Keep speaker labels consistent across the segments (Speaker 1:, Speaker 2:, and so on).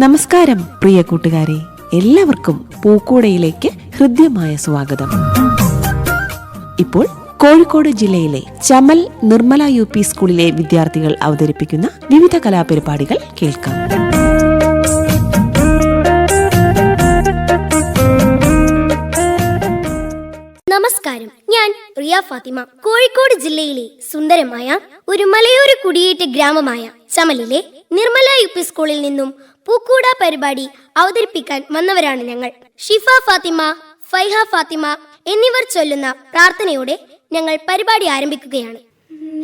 Speaker 1: നമസ്കാരം പ്രിയ കൂട്ടുകാരെ. എല്ലാവർക്കും പൂക്കോടയിലേക്ക് ഹൃദ്യമായ സ്വാഗതം. ഇപ്പോൾ കോഴിക്കോട് ജില്ലയിലെ ചമൽ നിർമ്മല യു പി സ്കൂളിലെ വിദ്യാർത്ഥികൾ അവതരിപ്പിക്കുന്ന വിവിധ കലാപരിപാടികൾ കേൾക്കാം.
Speaker 2: നമസ്കാരം. ഞാൻ റിയ ഫാത്തിമ. കോഴിക്കോട് ജില്ലയിലെ സുന്ദരമായ ഒരു മലയോര കുടിയേറ്റ ഗ്രാമമായ ചമലിലെ നിർമ്മല യു പി സ്കൂളിൽ നിന്നും പൂക്കൂട പരിപാടി അവതരിപ്പിക്കാൻ വന്നവരാണ് ഞങ്ങൾ. ഷിഫ ഫാത്തിമ ഫൈഹ ഫാത്തിമ എന്നിവർ ചൊല്ലുന്ന പ്രാർത്ഥനയോടെ ഞങ്ങൾ പരിപാടി ആരംഭിക്കുകയാണ്.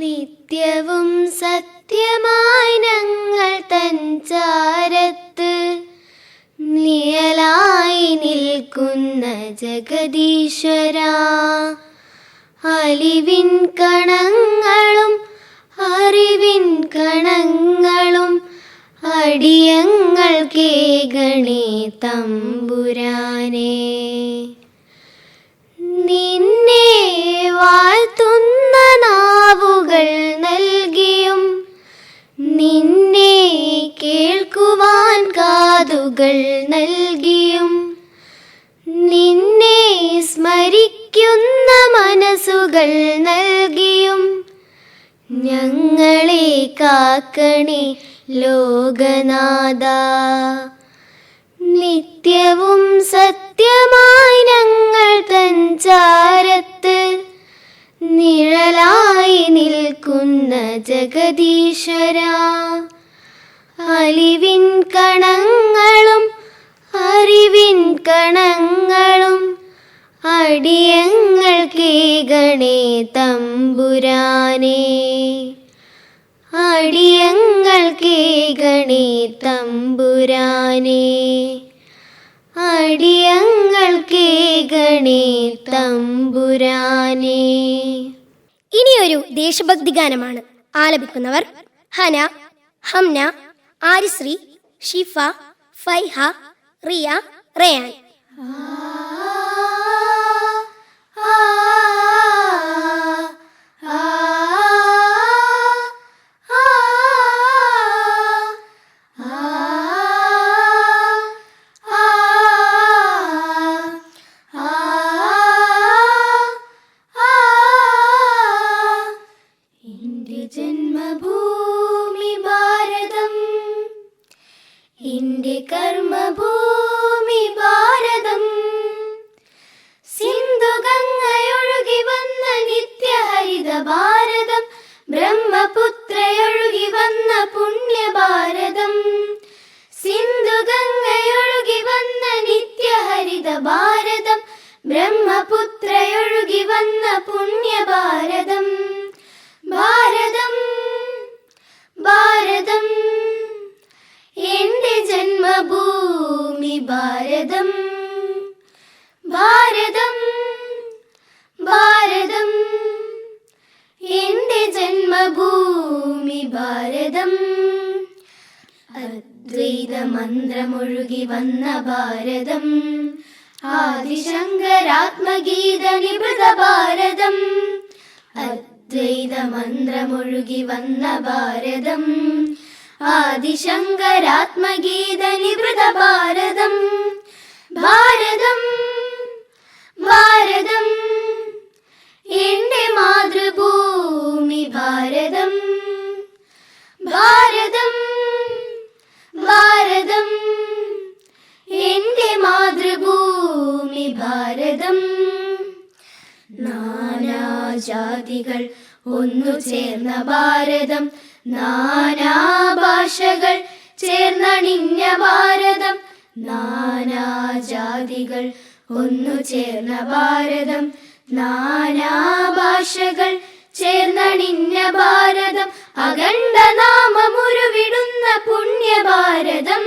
Speaker 2: നിത്യവും സത്യമായി ഞങ്ങൾ തഞ്ചാരത്ത് നിയലായി നിൽക്കുന്ന ജഗദീശ്വര അലിവിൻ കണങ്ങളും അറിവിൻ കണങ്ങളും അടിയങ്ങൾ കേകണേ തമ്പുരാനെ. നിന്നെ വാഴ്ത്തുന്ന നാവുകൾ നൽകിയും നിന്നെ കേൾക്കുവാൻ കാതുകൾ നൽകിയും നിന്നെ സ്മരിക്കുന്ന മനസ്സുകൾ നൽകിയും ഞങ്ങളെ കാക്കണേ ലോകനാഥ. നിത്യവും സത്യമായി ഞങ്ങൾ തഞ്ചാരത്ത് നിഴലായി നിൽക്കുന്ന ജഗദീശ്വര. അലിവിൻ കണങ്ങളും അറിവിൻ കണങ്ങളും അടിയങ്ങൾ കേകണേ തമ്പുരാനേ. അടിയങ്ങൾ കേകണേ തമ്പുരാനേ. അടിയങ്ങൾ കേകണേ തമ്പുരാനേ. ഇനിയൊരു ദേശഭക്തി ഗാനമാണ്. ആലപിക്കുന്നവർ ഹന ഹംന ആരിശ്രീ ഷിഫ ഫൈഹ റിയ റയാൻ. മന്ത്രമൊഴുകി വന്ന ഭാരതം. ആദിശങ്കരാത്മഗീത നിഭൃത ഭാരതം അദ്വൈത മന്ത്രമൊഴുകി വന്ന ഭാരതം. ആദിശങ്കരാത്മഗീത നിഭൃത ഭാരതം ഭാരതം ഭാരതം. എന്റെ മാതൃഭൂമി ഭാരതം. നാനാജാതികൾ ഒന്നു ചേർന്ന ഭാരതം നാനാഭാഷകൾ ചേർന്നണിഞ്ഞ ഭാരതം നാനാജാതികൾ ഒന്നു ചേർന്ന ഭാരതം നാനാഭാഷകൾ ചേർന്നണിഞ്ഞ ഭാരതം അഖണ്ഡ നാമ
Speaker 3: ഭാരതം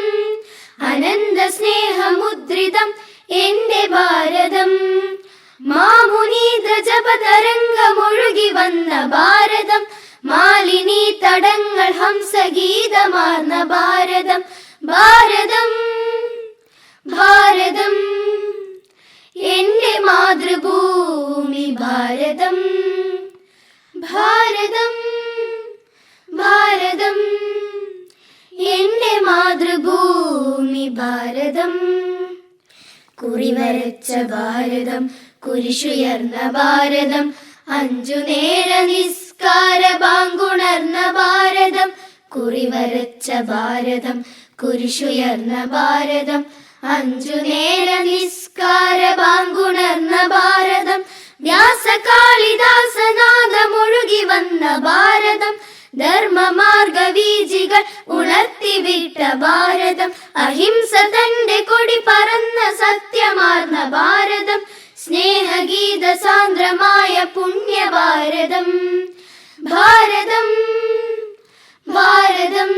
Speaker 3: അനന്ത സ്നേഹമുദ്രിതം എന്റെ ഭാരതം. മാമുനീന്ദ്ര ജപതരംഗമൊഴുകി വന്ന ഭാരതം മാലിനി തടങ്ങൾ ഹംസഗീതമാർന്ന ഭാരതം. ഭാരതം ഭാരതം എന്റെ മാതൃഭൂമി ഭാരതം. ഭാരതം ഭാരതം എന്റെ മാതൃഭൂമി ഭാരതം. കുറിവരച്ച ഭാരതം കുരിശുയർന്ന ഭാരതം അഞ്ചു നേര നിസ്കാര ബാങ്കുണർന്ന ഭാരതം കുറിവരച്ച ഭാരതം കുരിശുയർന്ന ഭാരതം അഞ്ചു നേര നിസ്കാര ബാങ്കുണർന്ന ഭാരതം വ്യാസകാളിദാസനാഥമൊഴുകി വന്ന ഭാരതം ധർമ്മമാർഗവീജികൾ ഉണർത്തിവിട്ട ഭാരതം അഹിംസ തന്റെ കൊടി പറന്ന സത്യമാർന്ന ഭാരതം സ്നേഹഗീത സാന്ദ്രമായ പുണ്യ ഭാരതം ഭാരതം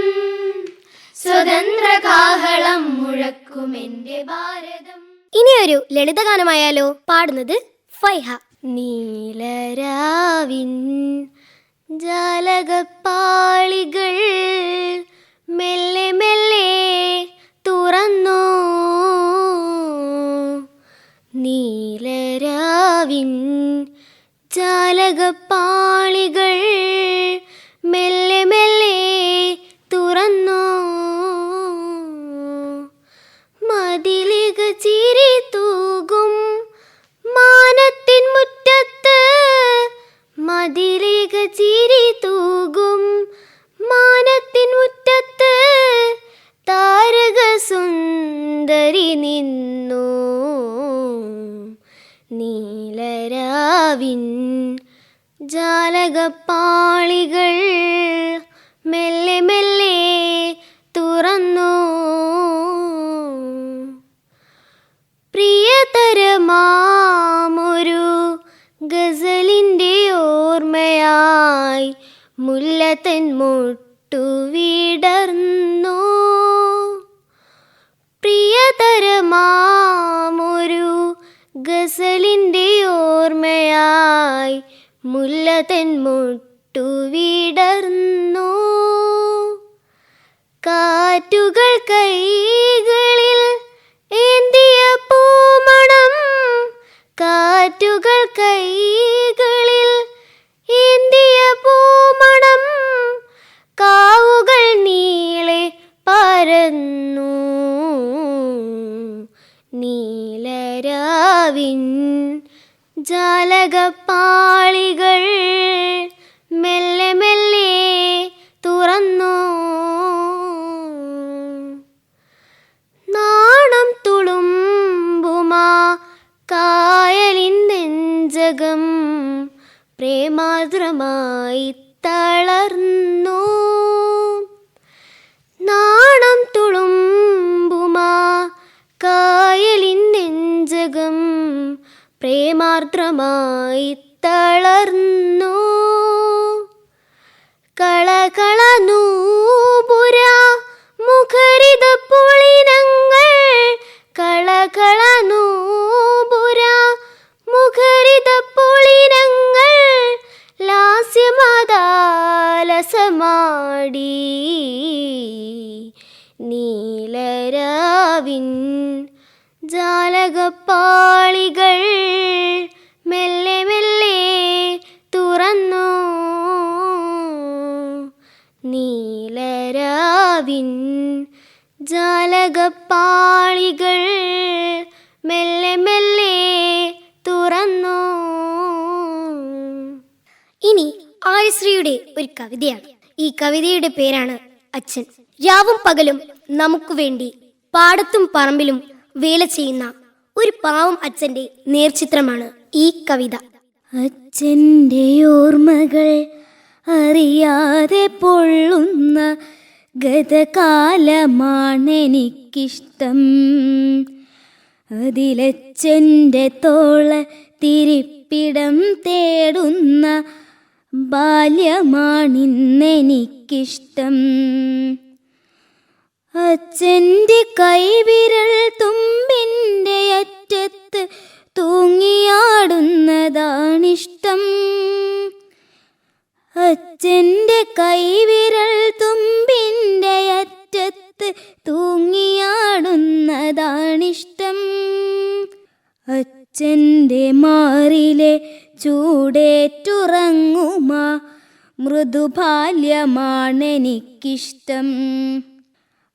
Speaker 3: സ്വതന്ത്ര കാഹളം മുഴക്കും മുഴക്കുമെന്റെ ഭാരതം.
Speaker 2: ഇനിയൊരു ലളിതഗാനമായാലോ? പാടുന്നത് ഫൈഹ. നീലരാവിൻ ജാലകപ്പാളികൾ മെല്ലെ നീലരാവിൻ നീലരാവിൻ ജാലകപ്പാളികൾ മെല്ലെ മെല്ലെ തുറന്നു. പ്രിയതരമാമൊരു ഗസലിന്റെ ഓർമ്മയായി മുല്ലത്തൻ മുട്ടു വിടർന്നു. പ്രിയതരമാമൊരു ഗസലിന്റെ ഓർമ്മയായി മുല്ലതൻ മുട്ടു വിടർന്നു. കാറ്റുകൾ കൈകളിൽ ഏന്തിയ പൂമണം കാറ്റുകൾ കൈകളിൽ ഏന്തിയ പൂമണം കാവുകൾ നീളെ പരന്നു. നീലരാവിൻ ജാലകപ്പാളികൾ മെല്ലെ മെല്ലെ തുറന്നു. നീലരാവിൻ ജാലകപ്പാളികൾ മെല്ലെ മെല്ലെ തുറന്നു. ഇനി ആര്യശ്രീയുടെ ഒരു കവിതയാണ്. ഈ കവിതയുടെ പേരാണ് അച്ഛൻ. രാവും പകലും നമുക്ക് വേണ്ടി പാടത്തും പറമ്പിലും വേല ചെയ്യുന്ന ഒരു പാവം അച്ഛന്റെ നേർചിത്രമാണ് ഈ കവിത. അച്ഛന്റെ ഓർമ്മകൾ അറിയാതെ പൊള്ളുന്ന ഗതകാലമാണെനിക്കിഷ്ടം. അതിലച്ചന്റെ തോള തിരിപ്പിടം തേടുന്ന ബാല്യമാണിന്നെനിക്കിഷ്ടം.
Speaker 3: അച്ഛന്റെ കൈവിരൽ തുമ്പിന്റെ അറ്റത്ത് തൂങ്ങിയാടുന്നതാണിഷ്ടം. അച്ഛന്റെ കൈവിരൽ മൃദുബാല്യമാണെനിക്കിഷ്ടം.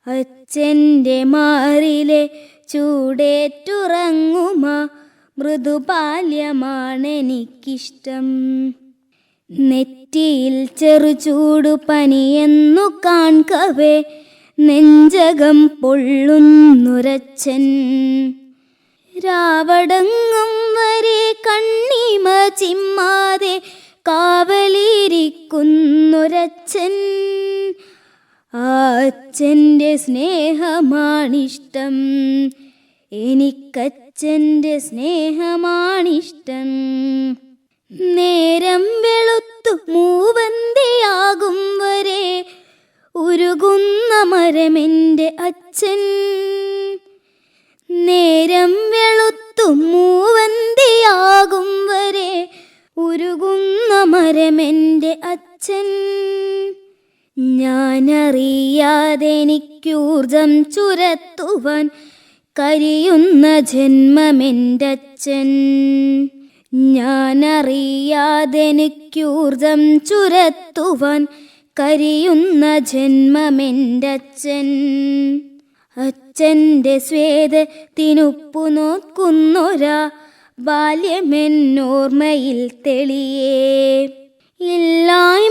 Speaker 3: അച്ഛന്റെ മാറിലെ ചൂടേറ്റുറങ്ങുമ മൃദുബാല്യമാണെനിക്കിഷ്ടം. നെറ്റിയിൽ ചെറുചൂടു പനിയെന്നു കാൺകവേ നെഞ്ചകം പൊള്ളുന്നുരച്ചൻ രാവടങ്ങും വരെ കണ്ണിമ ചിമ്മാതെ കാവലിരിക്കുന്നൊരച്ഛൻ. അച്ഛന്റെ സ്നേഹമാണിഷ്ടം. എനിക്കച്ഛന്റെ സ്നേഹമാണിഷ്ടം. നേരം വെളുത്തു മൂവന്തിയാകും വരെ ഉരുകുന്ന മരമെന്റെ അച്ഛൻ. നേരം വെളുത്തു മൂവന്തിയാകും വരെ ഉരുകുന്ന മരമെന്റെ അച്ഛൻ. ഞാനറിയാതെ എനിക്കൂർജം ചുരത്തുവാൻ കരിയുന്ന ജന്മമെന്റെ അച്ഛൻ. ഞാനറിയാതെ എനിക്കൂർജം ചുരത്തുവാൻ കരിയുന്ന ജന്മമെന്റെ അച്ഛൻ. അച്ഛന്റെ സ്വേദത്തിനുപ്പു നോക്കുന്നൊരാ ബാല്യമെന്നോർമ്മയിൽ തെളിയേ. ഇല്ലായ്മകൾ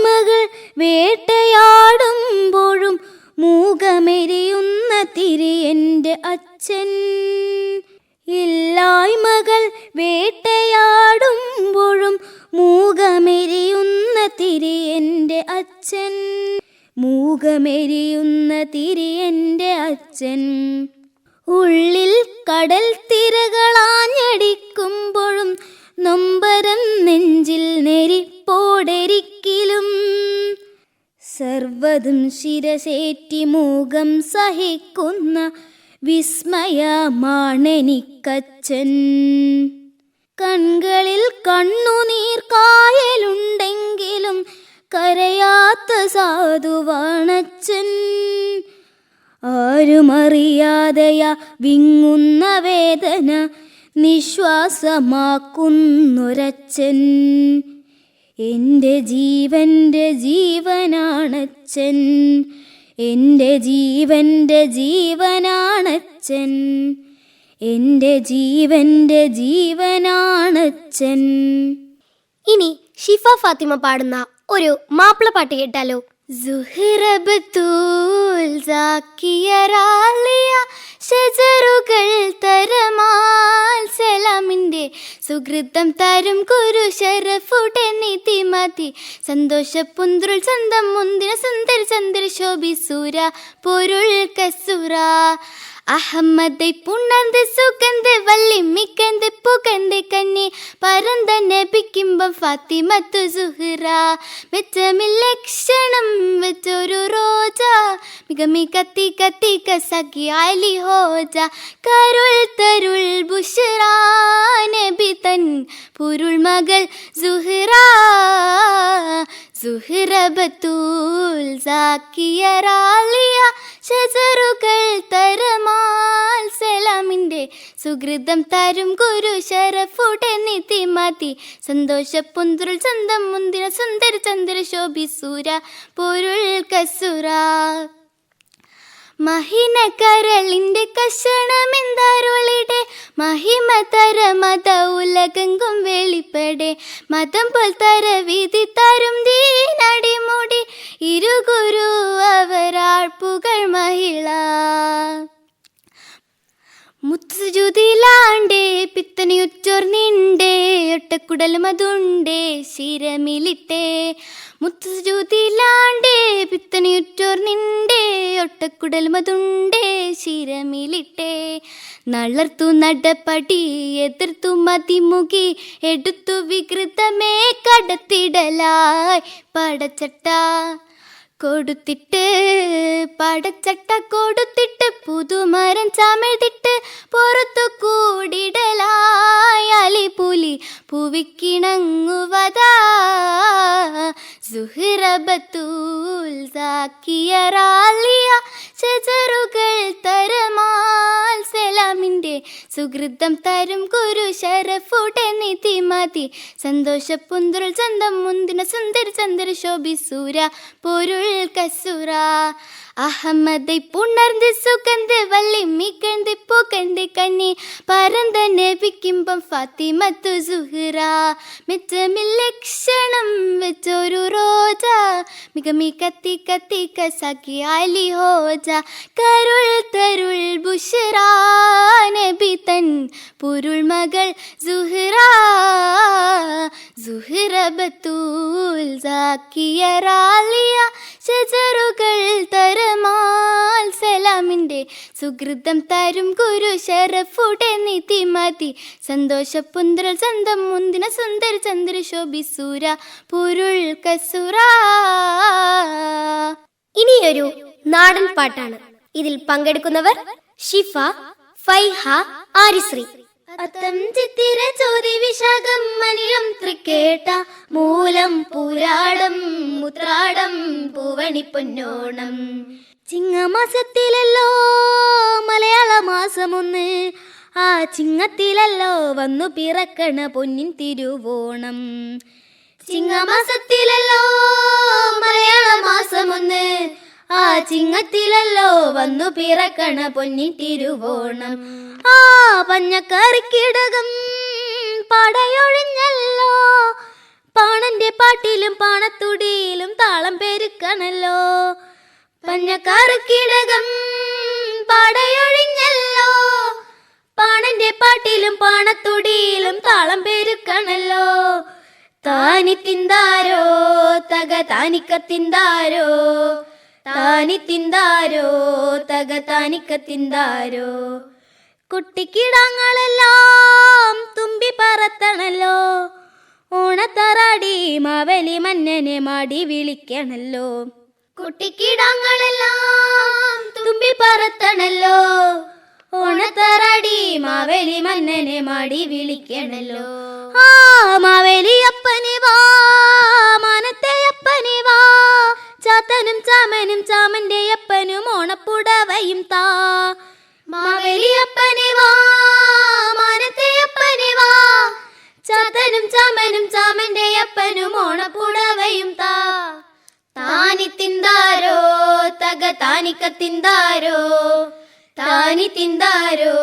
Speaker 3: സഹിക്കുന്ന വിസ്മയമാണെനിക്കച്ഛൻ കൺകളിൽ കണ്ണുനീർ കായലുണ്ടെങ്കിലും കരയാത്ത സാധുവാണച്ഛൻ ആരുമറിയാതെയാ വിങ്ങുന്ന വേദന നിശ്വാസമാക്കുന്നൊരച്ഛൻ എന്റെ ജീവന്റെ ജീവനാണച്ഛൻ എന്റെ ജീവന്റെ ജീവനാണച്ഛൻ. എന്റെ ജീവന്റെ ജീവനാണച്ഛൻ.
Speaker 2: ഇനി ഷിഫ ഫാത്തിമ പാടുന്ന ഒരു മാപ്പിള പാട്ട് കേട്ടാലോ?
Speaker 3: സുഹ്റബത്തൂൽ സാക്കിയറാളിയ ഷജറുകൾ തരമാൽ സുഹൃത്തം തരും കുരു ഷറഫുടെ സന്തോഷ പുന്ത്രുൾ ചന്തം മുന്തിന സുന്ദര ചന്ദ്രശോഭി സൂര പൊരുൾ കസുര. അഹമ്മദை പുണ്ണന്ത് സുഗന്ധ വള്ളി മിക്കന്ത് പുകന്ത് കന്നി പരന്ത നബിക്കിമ്പം ഫാത്തിമത്തു സുഹ്റ. മെച്ചമില്ലക്ഷണം വെച്ചൊരു റോജ. മിക കത്തി കത്തി സഖി അലി ഹോജ. കരുൾ തരുൾ ബുഷറ. നബി തൻ പുരുൾ മകൾ സുഹ്റ. സുഹ്റബത്തൂൽ സാക്കിയറാലിയ ഷജറുകൾ തരമാൽ സലാമിന്റെ സുഹൃതം തരും ഗുരു ഷറഫുടെ മാതി. സന്തോഷ പുന്തുരുൾ ചന്തം മുന്തിര സുന്ദര ചന്ദ്ര ശോഭിസൂര പൊരുൾ കസുര. മഹിന കരളിന്റെ കഷണമെന്താരുളിടെ? മഹിമ തര മത ഉലകെങ്കും വെളിപ്പെടെ. മതം പോൽ തര വിധി തരും ദീനടിമുടി. ഇരുഗുരു അവരാൾ പുകൾ മഹിള. മുത്തുജുതിലാണ്ടേ നിണ്ടേ ഒട്ടക്കുടലും അതുണ്ടേ ശിരമിലിട്ടേ. മുത്തുജുതിലാണ്ടേ പിത്തനിയുറ്റോർന്നിണ്ടേ ഒട്ടക്കുടലും അതുണ്ടേ ശിരമിലിട്ടേ. നളർത്തു നടപടി എതിർത്തു മതിമുകി എടുത്തു വികൃതമേ കടത്തിടലായി. പടച്ചട്ട കൊടുത്തിട്ട് പടച്ചട്ട കൊടുത്തിട്ട് പുതുമരം ചമിഴ്തിട്ട് പുറത്തു കൂടിടലായാലി പുലി പുവിക്കിണങ്ങുവതാ. സുഹൃബത്തൂൽ സാക്കിയറാലിയ ചെജറുകൾ തരമാൽ സലാമിന്റെ സുഹൃതം തരും കുരു ശരഫുടെ നിധി മതി. സന്തോഷ പുന്തുരുൾ ചന്തം മുന്തിന സുന്ദരി ചന്ദ്ര ശോഭിസൂര പൊരുൾ കസുര. അഹമ്മദை புணர்ந்து சுகந்து வள்ளி மிகழ்ந்து புகழ்ந்து கண்ணி பரந்த നബിക്കിമ്പം ഫാത്തിമത്തു സുഹ്റ മിച്ചമില്ല ക്ഷണം വെച്ചൊരു റോജ മിക മി കത്തി കത്തി കസാക്കി ആലി ഹോജ കരുൾ തരുൾ ബുഷറ നബി തൻ പൊരുൾ മകൾ സുഹ്റ സുഹ്റ ബത്തൂൽ സാക്കിയ റാലിയ ഷജറുകൾ തരമാൽ സലാമിന്റെ സുഹൃതം തരും ഗുരു ഷറഫുടെ നിധി മതി. സന്തോഷപ്പുന്തൽ ചന്തം മുന്തിന സുന്ദര ചന്ദ്ര ശോഭിസൂര പൊരുൾ കസുര.
Speaker 2: ഇനിയൊരു നാടൻ പാട്ടാണ്. ഇതിൽ പങ്കെടുക്കുന്നവർ ഷിഫ ഫൈഹ ആരിശ്രീ.
Speaker 3: അത്തം ചിത്തിര ചോതി വിശാഖം മനിഴം തൃക്കേട്ട മൂലം പൂരാടം മുത്രാടം പൂവണി പൊന്നോണം. ചിങ്ങമാസത്തിലല്ലോ മലയാള മാസമൊന്ന്. ആ ചിങ്ങത്തിലല്ലോ വന്നു പിറക്കണ പൊന്നിൻ തിരുവോണം. ചിങ്ങമാസത്തിലല്ലോ മലയാള മാസമൊന്ന്. ആ ചിങ്ങത്തിലല്ലോ വന്നു പിറക്കണ പൊന്നി തിരുവോണം. ആ പഞ്ഞക്കറിക്കിടകം പടയൊഴിഞ്ഞല്ലോ. പാണന്റെ പാട്ടിലും പാണത്തുടിയിലും താളം പെരുക്കണല്ലോ. പഞ്ഞക്കറിക്കിടകം പടയൊഴിഞ്ഞല്ലോ. പാണന്റെ പാട്ടിലും പാണത്തുടിയിലും താളം പെരുക്കണല്ലോ. താനി തിന്താരോ തക താനിക്ക താനി തിന്താരോ തക താനിക്ക തിന്താരോ? കുട്ടിക്കിടങ്ങളെല്ലാം തുമ്പി പറത്തണല്ലോ. ഓണത്തറാടി മാവലി മന്നനെ മാടി വിളിക്കണല്ലോ. കുട്ടിക്കിടങ്ങളെല്ലാം തുമ്പി പറത്തണല്ലോ. ഓണത്തറാടി മവലി മന്നനെ മാടി വിളിക്കണല്ലോ. ആ മാവേലി അപ്പനെ വാ മാനത്തെ വാ. ചാത്തനും ചാമനും ചാമന്റെ അപ്പനും ഓണപ്പുടവയും താ. മാവേലി അപ്പനെ വാ മാനത്തെ അപ്പനെ വാ. ചാത്തനും ചാമനും ചാമന്റെ അപ്പനും ഓണപ്പുടവയും താ. താനി തിന്താരോ തക താനിക്ക തിന്താരോ താനി തിന്താരോ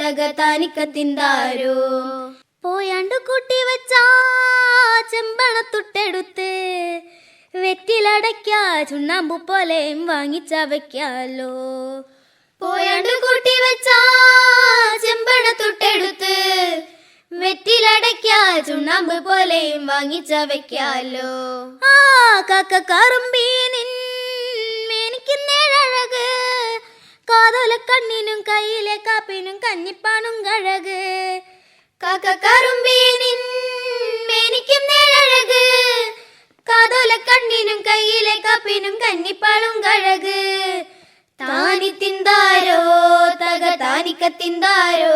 Speaker 3: തക താനിക്ക തിന്താരോ പോയാണ്ട് കൂട്ടി വച്ചാ ചെമ്പണത്തുട്ടെടുത്ത് വെറ്റിലടയ്ക്ക ചുണ്ണാമ്പു പോലെയും വാങ്ങിച്ചവയ്ക്കാലോ പോയാണ്ട് കൂട്ടി വെച്ച തൊട്ടെടുത്ത് വെറ്റിലടയ്ക്ക ചുണ്ണാമ്പ് പോലെയും വാങ്ങിച്ചവയ്ക്കാലോ ആ കാക്ക കറുമ്പീനിൻ മേനിക്കുന്നേഴക് കാതോല കണ്ണിനും കയ്യിലെ കാപ്പിനും കഞ്ഞിപ്പാണും കഴക്. കാക്ക കറുമ്പീനിൻ മേനിക്കുന്നേഴഴക് കാതോല കണ്ണിനും കയ്യിലെ കപ്പിനും കന്നിപ്പാളും കഴക്. താനി തിന്താരോ തക താനിക്ക തിന്താരോ.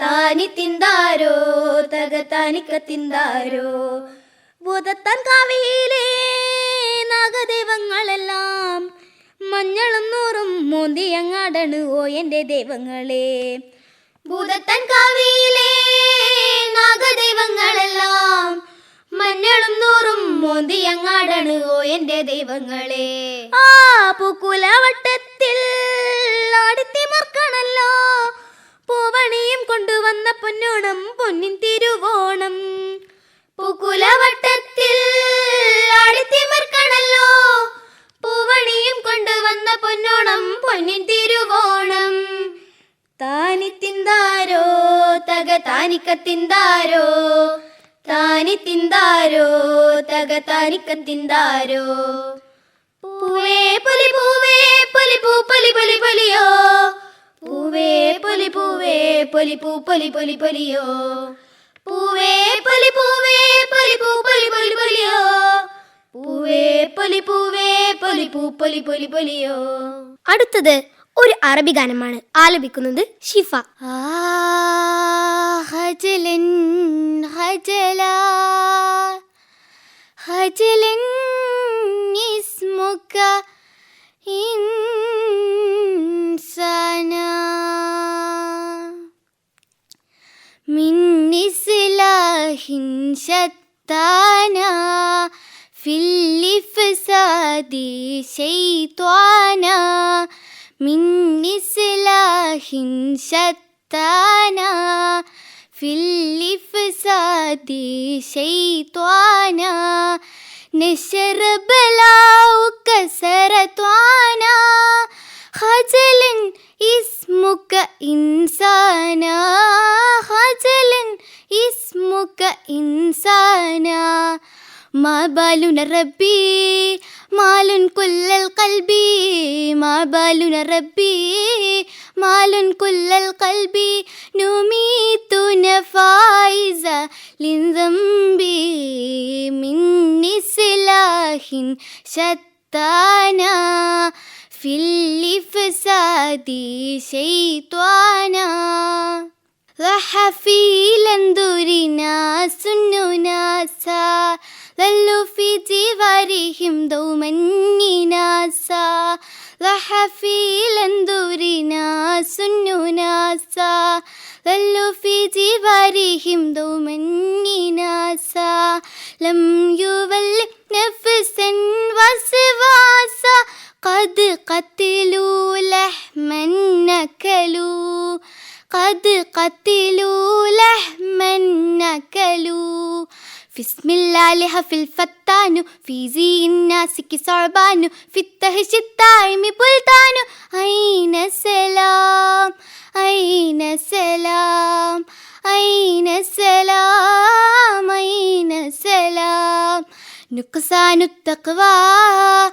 Speaker 3: താനി തിന്താരോ തക താനിക്ക തിന്താരോ. ഭൂതത്താൻ കാവിയിലെ നാഗദൈവങ്ങളെല്ലാം മഞ്ഞളും നൂറും മോന്തിയങ്ങാടണ് ഓ എന്റെ ദൈവങ്ങളെ. ഭൂതത്തൻ കാവിയിലെ നാഗദൈവങ്ങളെല്ലാം മഞ്ഞളും നൂറും മോന്തിയങ്ങാടാണ് ഓ എന്റെ ദൈവങ്ങളെ. ആ പൂക്കുലവട്ടത്തിൽ ആടിത്തിമർക്കണല്ലോ. പൂവണിയും കൊണ്ടുവന്ന പൊന്നോണം പൊന്നിൻ തിരുവോണം. പൂക്കുലവട്ടത്തിൽ ആടിത്തിമർക്കണല്ലോ. പൂവണിയും കൊണ്ടുവന്ന പൊന്നോണം പൊന്നിൻ തിരുവോണം. താനിത്തിന്താരോ തക താനിക്ക തക താനിക്ക തിന്താരോ പൂവേ പൊലി പൂവേ പൊലി പൂ പൊലി പൊലി പൊലിയോ? പൂവേ പൊലി പൂവേ പൊലി പൂ പൊലി പൊലി പൊലിയോ? പൂവേ പൊലി പൂവേ പൊലി പൂ പൊലി പൊലി പൊലിയോ?
Speaker 4: പൂവേ പൊലി പൂവേ പൊലി പൂ പൊലി പൊലി പൊലിയോ?
Speaker 5: അടുത്തത് ഒരു അറബി ഗാനമാണ്. ആലപിക്കുന്നത് ഷിഫ
Speaker 4: ആ ഹജലൻ ഹജലാ. هجلا اسمك إنسانا من إصلاح شتانا في الإفساد شيطانا من إصلاح شتانا في الإفساد شيطانا نشر بلاؤك سرطانا خجلا اسمك إنسانا خجلا اسمك إنسانا ما بالنا ربي مال كل القلب. ما بالنا ربي مال كل القلب. نميت نفائز للذنب من سلاح شتانا. في الإفساد شيطانا. وحفيلا دورنا سن ناسا ظلوا في جوارهم دوما ناسا وحفيلا دورنا سن ناسا ظلوا في جوارهم دوما ناسا لم يولد نفسا وسواسا قد قتلوا لحما نكلوا قد قتلوا لحما نكلوا في اسم الله في الفتان في زي الناس صعبان في التهش التائم بلدان. أين السلام؟ أين السلام؟ أين السلام؟ أين السلام؟ نقصان التقوى.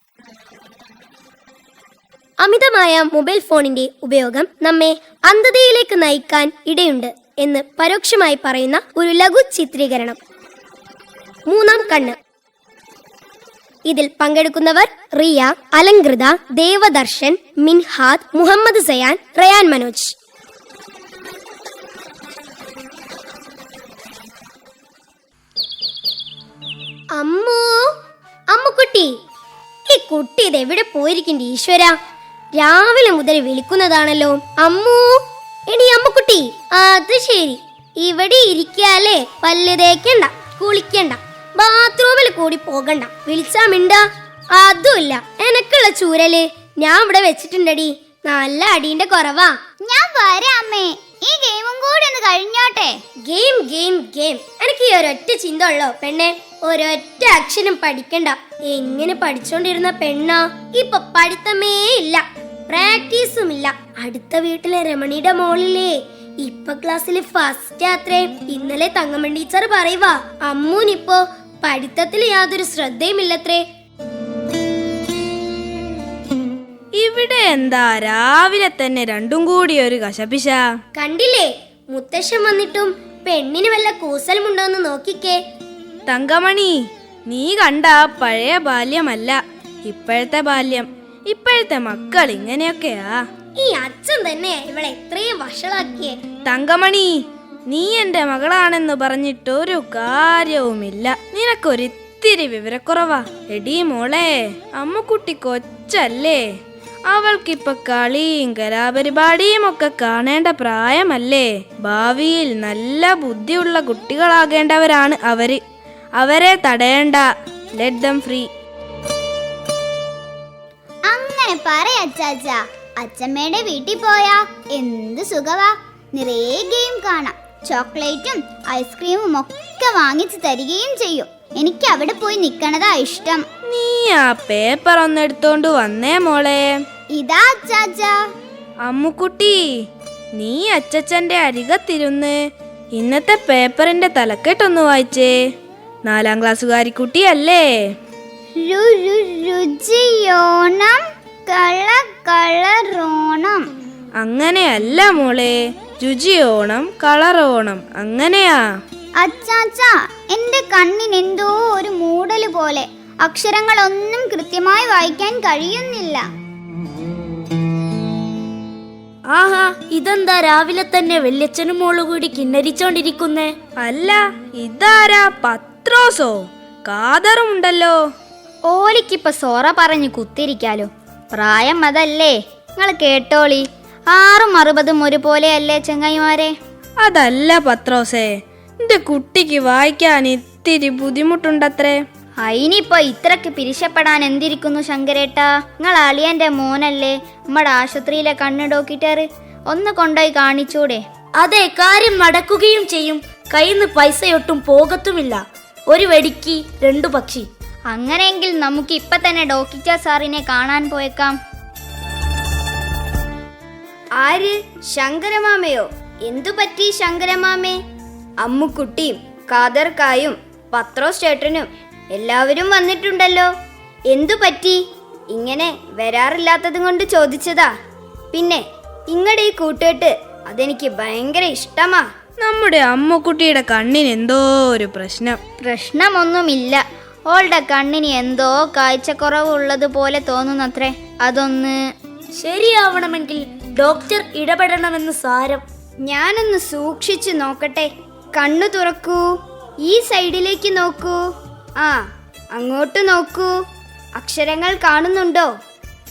Speaker 5: അമിതമായ മൊബൈൽ ഫോണിന്റെ ഉപയോഗം നമ്മെ അന്ധതയിലേക്ക് നയിക്കാൻ ഇടയുണ്ട് എന്ന് പരോക്ഷമായി പറയുന്ന ഒരു ലഘു ചിത്രീകരണം. മൂന്നാം കണ്ണ്. ഇതിൽ പങ്കെടുക്കുന്നവർ റിയ അലങ്കൃത ദേവദർശൻ മിൻഹാദ് മുഹമ്മദ് സയാൻ റയാൻ മനോജ്. അമ്മു അമ്മുക്കുട്ടി ഈ കുട്ടി ഇത് എവിടെ പോയിരിക്കണ്ടേ ഈശ്വര? രാവിലെ മുതൽ വിളിക്കുന്നതാണല്ലോ. അമ്മു എടി അമ്മക്കുട്ടി അത് ശരി. ഇവിടെ ഇരിക്കാലേ പല്ല് തേക്കണ്ട കുളിക്കണ്ട ബാത്റൂമിൽ കൂടി പോകണ്ട. വിളിച്ചാ മിണ്ട? അതുമില്ല എനക്കുള്ള ചൂരൽ. ഞാൻ ഇവിടെ വെച്ചിട്ടുണ്ടടി. നല്ല അടീന്റെ കുറവാ.
Speaker 4: ഞാൻ വരാം അമ്മേ. ഈ ഗെയിമും കൂടി ഒന്ന് കഴിഞ്ഞോട്ടെ?
Speaker 5: Game game game. എനിക്ക് ഈ ഒരൊറ്റ ചിന്ത ഉള്ളോ പെണ്ണെ? ഒരൊറ്റ അക്ഷരം പഠിക്കണ്ട. എങ്ങനെ പഠിച്ചോണ്ടിരുന്ന പെണ്ണാ? ഇപ്പൊ പഠിത്തമേ ഇല്ല. പ്രാക്ടീസും ഇല്ല അടുത്ത വീട്ടിലെ രമണിയുടെ മോളിലേ. ഇപ്പൊ ക്ലാസ്സിൽ ഫസ്റ്റ് അത്രേ ഇന്നലെ തങ്കമ്മൻ ടീച്ചർ പറയുവാ അമ്മൂനിപ്പോ പഠിത്തത്തിൽ യാതൊരു ശ്രദ്ധയുമില്ലത്രേ.
Speaker 6: ഇവിടെ എന്താ രാവിലെ തന്നെ രണ്ടും കൂടി ഒരു കശപിശ.
Speaker 5: കണ്ടില്ലേ? മുത്തശ്ശൻ വന്നിട്ടും പെണ്ണിന് വല്ല കൂസലുമുണ്ടോന്ന് നോക്കിക്കേ.
Speaker 6: തങ്കമണി നീ കണ്ട പഴയ ബാല്യമല്ല ഇപ്പോഴത്തെ ബാല്യം. ഇപ്പോഴത്തെ മക്കൾ ഇങ്ങനെയൊക്കെയാ?
Speaker 5: ഈ അച്ഛൻ തന്നെ ഇവളെ ഇത്രയും വഷളാക്കിയേ.
Speaker 6: തങ്കമണി നീ എന്റെ മകളാണെന്ന് പറഞ്ഞിട്ട് ഒരു കാര്യവുമില്ല. നിനക്കൊരിത്തിരി വിവരക്കുറവാ. എടി മോളെ അമ്മുക്കുട്ടി കൊച്ചല്ലേ. അവൾക്കിപ്പൊ കളിയും കലാപരിപാടിയും ഒക്കെ കാണേണ്ട പ്രായമല്ലേ. ഭാവിയിൽ നല്ല ബുദ്ധിയുള്ള കുട്ടികളാകേണ്ടവരാണ് അവർ. അവരെ തടയണ്ട. ലെറ്റ് ദം ഫ്രീ
Speaker 4: അങ്ങനെ പറയാ അച്ചാച്ച. അച്ഛമ്മയുടെ വീട്ടിൽ പോയാ എന്ത് സുഖവാ. നിറയെ ഗെയിം കാണാം. ചോക്ലേറ്റും ഐസ്ക്രീമും ഒക്കെ വാങ്ങിച്ചു തരികയും ചെയ്യും. എനിക്ക് അവിടെ പോയി നിക്കണതാ ഇഷ്ടം.
Speaker 6: നീ ആ പേപ്പർ ഒന്ന് എടുത്തോണ്ട് വന്നേ മോളെ.
Speaker 4: ഇതാ അച്ചാച്ച.
Speaker 6: അമ്മുക്കുട്ടി നീ അച്ചച്ചന്റെ അരികത്തിരുന്ന് ഇന്നത്തെ പേപ്പറിന്റെ തലക്കെട്ടൊന്ന് വായിച്ചേ. നാലാം ക്ലാസ്സുകാരി കുട്ടിയല്ലേ
Speaker 7: രുചിയോണം. കള കളറോണം
Speaker 6: അങ്ങനെയല്ല മോളെ. രുചിയോണം കളറോണം അങ്ങനെയാ.
Speaker 7: അച്ചാച്ചാ എന്റെ കണ്ണിന് എന്തോ ഒരു മൂടൽ പോലെ. അക്ഷരങ്ങളൊന്നും കൃത്യമായി വായിക്കാൻ കഴിയുന്നില്ല.
Speaker 8: ആഹാ ഇതെന്താ രാവിലെ തന്നെ വല്യച്ഛനും മോൾ കൂടി കിന്നരിച്ചോണ്ടിരിക്കുന്നേ?
Speaker 6: അല്ല ഇതാരാ? പത്രോസോ? കാതറുമുണ്ടല്ലോ.
Speaker 7: ഓലിക്കിപ്പോ സോറ പറഞ്ഞു കുത്തിരിക്കാലോ. പ്രായം അതല്ലേ? നിങ്ങൾ കേട്ടോളി. ആറും അറുപതും ഒരുപോലെയല്ലേ ചെങ്ങായിമാരെ?
Speaker 6: അതല്ല പത്രോസേ എന്റെ കുട്ടിക്ക് വായിക്കാൻ ഇത്തിരി ബുദ്ധിമുട്ടുണ്ടത്രേ.
Speaker 7: അയിനിപ്പോ ഇത്രക്ക് പിരിശപ്പെടാൻ എന്തിരിക്കുന്നു ശങ്കരേട്ട? നിങ്ങൾ അളിയന്റെ മോനല്ലേ? നമ്മുടെ ആശുപത്രിയിലെ കണ്ണ് ഡോക്കിട്ടേറ് ഒന്ന് കൊണ്ടുപോയി കാണിച്ചൂടെ.
Speaker 8: അതെ കാര്യം നടക്കുകയും ചെയ്യും. കയ്യിൽ നിന്ന് പൈസയൊട്ടും പോകത്തുമില്ല. ഒരു വെടിക്ക് രണ്ടു പക്ഷി.
Speaker 7: അങ്ങനെയെങ്കിൽ നമുക്ക് ഇപ്പൊ തന്നെ ഡോക്ടർ സാറിനെ കാണാൻ പോയേക്കാം.
Speaker 8: ആര്? ശങ്കരമാമയോ? എന്തു പറ്റി ശങ്കരമാമേ? അമ്മുക്കുട്ടിയും കാതർക്കായും പത്രോസ് ചേട്ടനും എല്ലാവരും വന്നിട്ടുണ്ടല്ലോ. എന്തു പറ്റി? ഇങ്ങനെ വരാറില്ലാത്തത് കൊണ്ട് ചോദിച്ചതാ. പിന്നെ ഇങ്ങടെ ഈ കൂട്ടുകെട്ട് അതെനിക്ക് ഭയങ്കര ഇഷ്ടമാ.
Speaker 6: നമ്മുടെ അമ്മുക്കുട്ടിയുടെ കണ്ണിന് എന്തോ ഒരു പ്രശ്നം.
Speaker 7: പ്രശ്നമൊന്നുമില്ല. ഓളുടെ കണ്ണിന് എന്തോ കാഴ്ചക്കുറവുള്ളത് പോലെ തോന്നുന്നത്രേ. അതൊന്ന്
Speaker 8: ശരിയാവണമെങ്കിൽ ഡോക്ടർ ഇടപെടണമെന്ന് സാരം.
Speaker 7: ഞാനൊന്ന് സൂക്ഷിച്ചു നോക്കട്ടെ. കണ്ണു തുറക്കൂ. ഈ സൈഡിലേക്ക് നോക്കൂ. ആ അങ്ങോട്ട് നോക്കൂ. അക്ഷരങ്ങൾ കാണുന്നുണ്ടോ?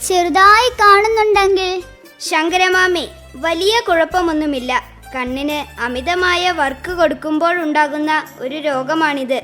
Speaker 7: ചെറുതായി കാണുന്നുണ്ടെങ്കിൽ. ശങ്കരമാമേ വലിയ കുഴപ്പമൊന്നുമില്ല. കണ്ണിന് അമിതമായ വർക്ക് കൊടുക്കുമ്പോൾ ഉണ്ടാകുന്ന ഒരു രോഗമാണിത്.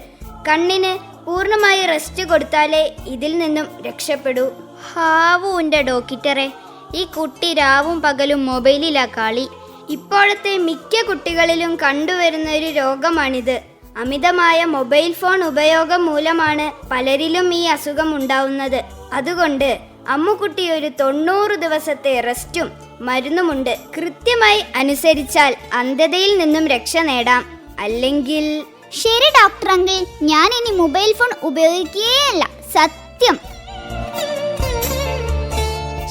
Speaker 7: കണ്ണിന് പൂർണമായി റെസ്റ്റ് കൊടുത്താലേ ഇതിൽ നിന്നും രക്ഷപ്പെടൂ. ഹാവുവിന്റെ ഡോക്ടറെ. ഈ കുട്ടി രാവും പകലും മൊബൈലിലാ കളി. ഇപ്പോഴത്തെ മിക്ക കുട്ടികളിലും കണ്ടുവരുന്ന ഒരു രോഗമാണിത്. അമിതമായ മൊബൈൽ ഫോൺ ഉപയോഗം മൂലമാണ് പലരിലും ഈ അസുഖം ഉണ്ടാവുന്നത്. അതുകൊണ്ട് അമ്മുക്കുട്ടി ഒരു തൊണ്ണൂറ് ദിവസത്തെ റെസ്റ്റും മരുന്നുമുണ്ട്. കൃത്യമായി അനുസരിച്ചാൽ അന്ധതയിൽ നിന്നും രക്ഷ നേടാം. അല്ലെങ്കിൽ ശരി ഡോക്ടർ അങ്കിൾ. ഞാൻ ഇനി മൊബൈൽ ഫോൺ ഉപയോഗിക്കുകയല്ല. സത്യം.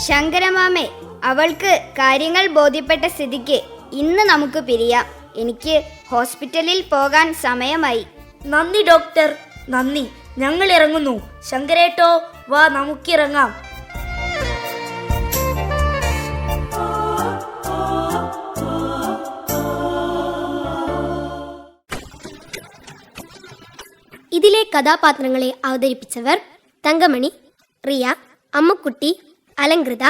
Speaker 7: ശങ്കരമാമേ അവൾക്ക് കാര്യങ്ങൾ ബോധ്യപ്പെട്ട സ്ഥിതിക്ക് ഇന്ന് നമുക്ക് പിരിയാം. എനിക്ക് ഹോസ്പിറ്റലിൽ പോകാൻ സമയമായി.
Speaker 8: നന്ദി ഡോക്ടർ നന്ദി. ഞങ്ങൾ ഇറങ്ങുന്നു. ശങ്കരേട്ടോ വാ നമുക്കിറങ്ങാം. ഇതിലെ കഥാപാത്രങ്ങളെ അവതരിപ്പിച്ചവർ തങ്കമണി റിയ അമ്മക്കുട്ടി അലങ്കൃത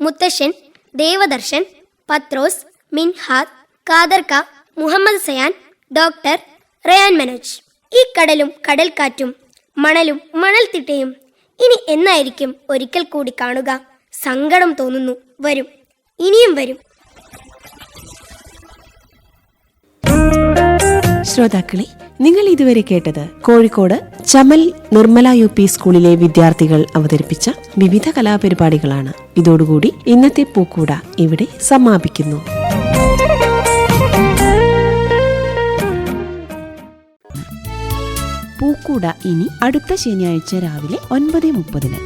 Speaker 8: മുത്തശ്ശൻ ദേവദർശൻ പത്രോസ് മിൻഹാദ് കാദർക മുഹമ്മദ് സയാൻ ഡോക്ടർ റയാൻ മനോജ്. ഈ കടലും കടൽക്കാറ്റും മണലും മണൽത്തിട്ടയും ഇനി എന്നായിരിക്കും ഒരിക്കൽ കൂടി കാണുക? സങ്കടം തോന്നുന്നു. വരും. ഇനിയും വരും.
Speaker 1: ശ്രോതാക്കളെ നിങ്ങൾ ഇതുവരെ കേട്ടത് കോഴിക്കോട് ചമൽ നിർമ്മല യു പി സ്കൂളിലെ വിദ്യാർത്ഥികൾ അവതരിപ്പിച്ച വിവിധ കലാപരിപാടികളാണ്. ഇതോടുകൂടി ഇന്നത്തെ പൂക്കൂട ഇവിടെ സമാപിക്കുന്നു. പൂക്കൂട ഇനി അടുത്ത ശനിയാഴ്ച രാവിലെ ഒൻപത് മുപ്പതിന്.